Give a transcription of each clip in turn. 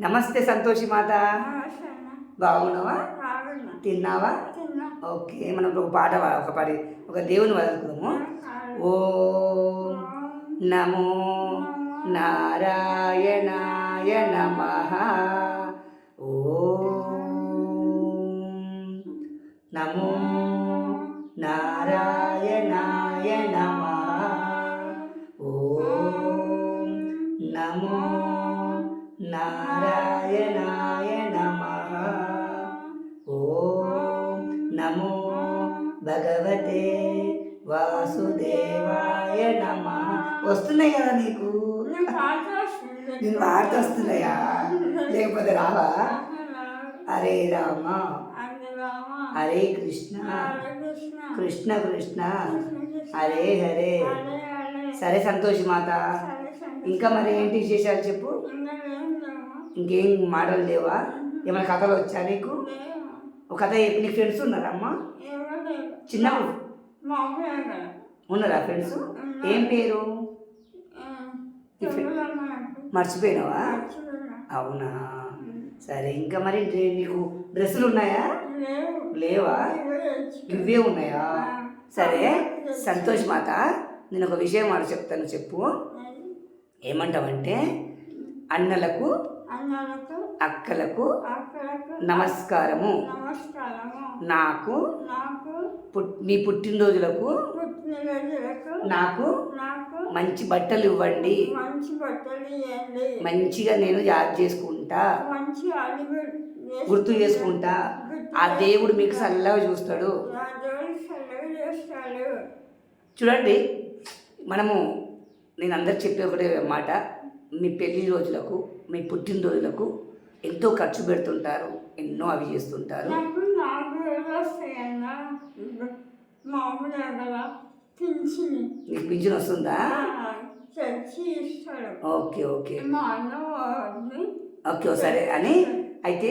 నమస్తే సంతోషి మాత. బాగున్నావా? తిన్నావా? తిన్నా. ఓకే మనం ఒక పాట ఒక పాడి ఒక దేవుని వదులుకుందాము. ఓం నమో నారాయణాయ నమ. ఓం నమో నారాయణాయ నమ. వాసుదేవాయ నమ. వస్తున్నాయి కదా నీకు? నేను వార్త వస్తున్నాయా. లేకపోతే రావా? హరే రామ. హరే కృష్ణ. కృష్ణ. కృష్ణ హరే. హరే సరే సంతోషి మాత. ఇంకా మరి ఏంటి విశేషాలు చెప్పు? ఇంకా మాటలు లేవా? ఏమైనా కథలు వచ్చా నీకు? ఒక కథ నీ ఫ్రెండ్స్ ఉన్నారా అమ్మ ఏమో లేవు చిన్నప్పుడు. ఉన్నారా ఫ్రెండ్స్? ఏం పేరు? మర్చిపోయినావా? మర్చిపోయినా. అవునా? సరే ఇంకా మరి నీకు డ్రెస్సులు ఉన్నాయా? లేవు. ఇవే ఉన్నాయా? సరే సంతోష్ మాత నేను ఒక విషయం మాట చెప్తాను చెప్పు. ఏమంటావంటే అన్నలకు అన్నలకు అక్కలకు అక్కలకు నమస్కారము. నమస్కారము. నాకు మీ పుట్టినరోజులకు పుట్టినరోజులకు నాకు నాకు మంచి బట్టలు ఇవ్వండి. మంచి బట్టలు ఇవ్వండి మంచిగా నేను యాద్ చేసుకుంటా. మంచి గుర్తు చేసుకుంటా. ఆ దేవుడు మీకు చల్లగా చూస్తాడు. చూడండి మనము నేను అందరికి చెప్పే ఒకటే మాట. మీ పెళ్ళి రోజులకు మీ పుట్టినరోజులకు ఎంతో ఖర్చు పెడుతుంటారు ఎన్నో అవి చేస్తుంటారు. నాకు పింఛని. వస్తుందా? Okay okay. ఓకే సరే అని. అయితే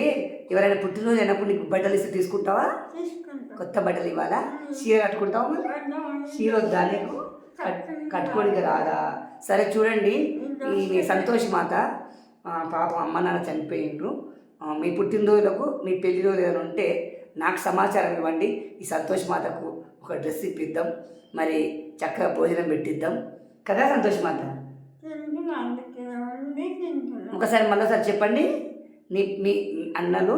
ఎవరైనా పుట్టినరోజు అయినప్పుడు నీకు బట్టలు ఇస్తే తీసుకుంటావా? తీసుకుంటాం. కొత్త బట్టలు ఇవ్వాలా? చీర కట్టుకుంటావా చీర వద్దా నీకు? కట్- కట్టుకోనికి రాదా? సరే చూడండి. ఈ సంతోష్ మాత పాపం అమ్మ నాన్న చనిపోయిండ్రు. మీ పుట్టినరోజులకు మీ పెళ్ళి రోజు ఏదైనా ఉంటే నాకు సమాచారం ఇవ్వండి. ఈ సంతోష్ మాతకు ఒక డ్రెస్ ఇప్పిద్దాం. మరి చక్కగా భోజనం పెట్టిద్దాం. కదా సంతోష్ మాత? ఒకసారి మళ్ళీసారి చెప్పండి. మీ మీ అన్నలు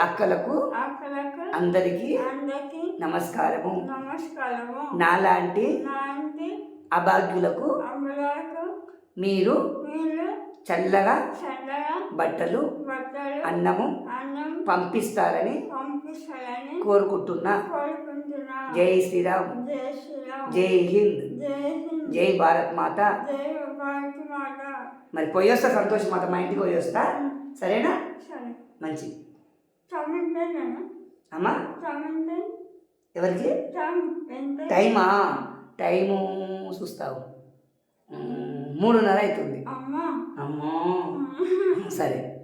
అక్కలకు అందరికీ నమస్కారము. నమస్కారము. నాలాంటి అభాగ్యులకు మీరు చల్లగా బట్టలు అన్నము అన్నం పంపిస్తారని కోరుకుంటున్నా. జై శ్రీరామ్. జై శ్రీరామ్. జై హింద్. జై భారత్ మాత. మరి పోయొస్తా సంతోష్ మాత మా ఇంటికి పోయొస్తా. సరేనా? సరే. మంచి అమ్మా? ఎవరికి? టైమా? టైము చూస్తావు. మూడున్నర అవుతుంది. అమ్మా. సరే.